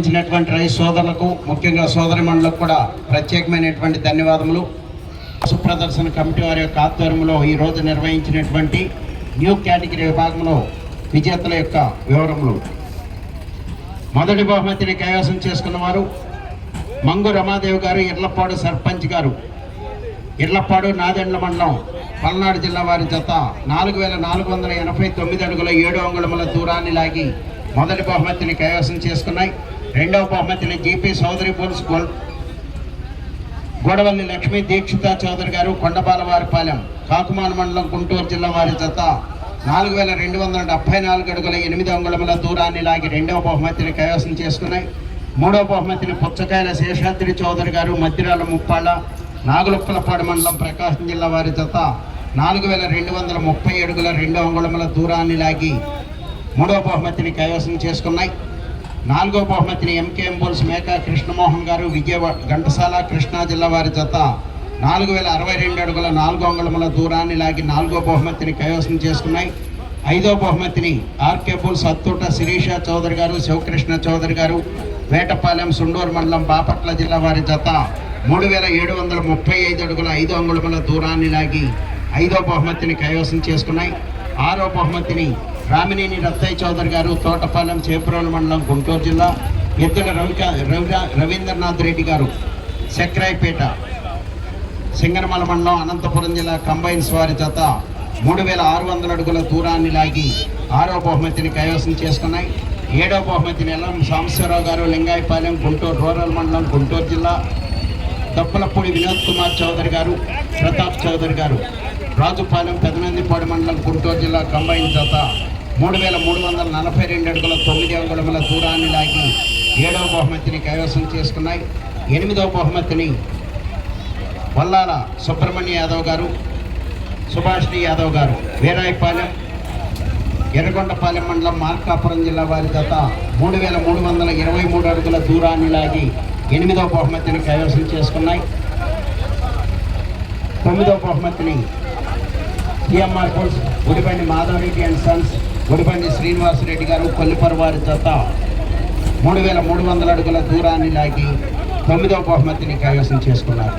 సహకరించినటువంటి రైతు సోదరులకు ముఖ్యంగా సోదరి మండలకు కూడా ప్రత్యేకమైనటువంటి ధన్యవాదములు. సుప్రదర్శన కమిటీ వారి యొక్క ఆధ్వర్యంలో ఈ రోజు నిర్వహించినటువంటి న్యూ కేటగిరీ విభాగంలో విజేతల యొక్క వివరములు. మొదటి బహుమతిని కైవసం చేసుకున్నవారు మంగు రమాదేవి గారు ఇర్లపాడు సర్పంచ్ గారు. ఇర్లపాడు నాదెండ్ల మండలం పల్నాడు జిల్లా వారి జత నాలుగు వేల నాలుగు వందల ఎనభై తొమ్మిది అడుగుల ఏడు అంగుళముల దూరాన్ని లాగి మొదటి బహుమతిని కైవసం చేసుకున్నాయి. రెండవ బహుమతిని జీపీ చౌదరి బోన్స్ గోడవల్లి లక్ష్మీ దీక్షిత చౌదరి గారు కొండబాలవారిపాలెం కాకుమాన మండలం గుంటూరు జిల్లా వారి జత. నాలుగు వేల రెండు వందల డెబ్బై నాలుగు అడుగుల ఎనిమిది అంగుళముల దూరాన్ని లాగి రెండవ బహుమతిని కైవసం చేసుకున్నాయి. మూడవ బహుమతిని పుచ్చకాయల శేషాద్రి చౌదరి గారు మద్దిరాల ముప్పాళ్ళ నాగులప్పలపాడు మండలం ప్రకాశం జిల్లా వారి జత. నాలుగు వేల రెండు వందల ముప్పై అడుగుల రెండు అంగుళముల దూరాన్ని లాగి మూడవ బహుమతిని కైవసం చేసుకున్నాయి. నాలుగో బహుమతిని ఎంకేఎం బోల్స్ మేకా కృష్ణమోహన్ గారు విజయవాడ ఘంటసాల కృష్ణా జిల్లా వారి జత. నాలుగు వేల అరవై రెండు అడుగుల నాలుగు అంగుళముల దూరాన్ని లాగి నాలుగో బహుమతిని కైవసం చేసుకున్నాయి. ఐదో బహుమతిని ఆర్కే బోల్స్ అత్తూట శిరీష చౌదరి గారు శివకృష్ణ చౌదరి గారు వేటపాలెం సుండూరు మండలం బాపట్ల జిల్లా వారి జత. మూడు వేల ఏడు వందల ముప్పై ఐదు అడుగుల ఐదు అంగుళముల దూరాన్ని లాగి ఐదో బహుమతిని కైవసం చేసుకున్నాయి. ఆరో బహుమతిని రామినేని రత్తయ్య చౌదరి గారు తోటపాలెం చేపురోలు మండలం గుంటూరు జిల్లా ఎద్దుల రవిక రవి రవీంద్రనాథ్ రెడ్డి గారు సెక్రాయిపేట సింగనమల మండలం అనంతపురం జిల్లా కంబైన్స్ వారి జత మూడు వేల ఆరు వందల అడుగుల దూరాన్ని లాగి ఆరో బహుమతిని కైవసం చేసుకున్నాయి. ఏడో బహుమతిని ఎల్లం సాంబశివరావు గారు లింగాయపాలెం గుంటూరు రూరల్ మండలం గుంటూరు జిల్లా దప్పలపూడి వినోద్ కుమార్ చౌదరి గారు ప్రతాప్ చౌదరి గారు రాజుపాలెం పెదనందిపాడు మండలం గుంటూరు జిల్లా కంబైన్ జత మూడు వేల మూడు వందల నలభై రెండు అడుగుల తొమ్మిది అంగుళముల దూరాన్ని లాగి ఏడవ బహుమతిని కైవసం చేసుకున్నాయి. ఎనిమిదవ బహుమతిని వల్లాల సుబ్రహ్మణ్య యాదవ్ గారు సుభాష్ని యాదవ్ గారు వీరాయపాలెం ఎర్రగొండపాలెం మండలం మార్కాపురం జిల్లా వారి గత మూడు వేల మూడు వందల ఇరవై మూడు అడుగుల దూరాన్ని లాగి ఎనిమిదవ బహుమతిని కైవసం చేసుకున్నాయి. తొమ్మిదవ బహుమతిని టిఎంఆర్ పోల్స్ గుడిబండి మాధవరెడ్డి అండ్ సన్స్ గుడిబండి శ్రీనివాసరెడ్డి గారు కొల్లిపర్ వారి జత మూడు వేల మూడు వందల అడుగుల దూరాన్ని లాగి తొమ్మిదవ బహుమతిని కైవసం చేసుకున్నారు.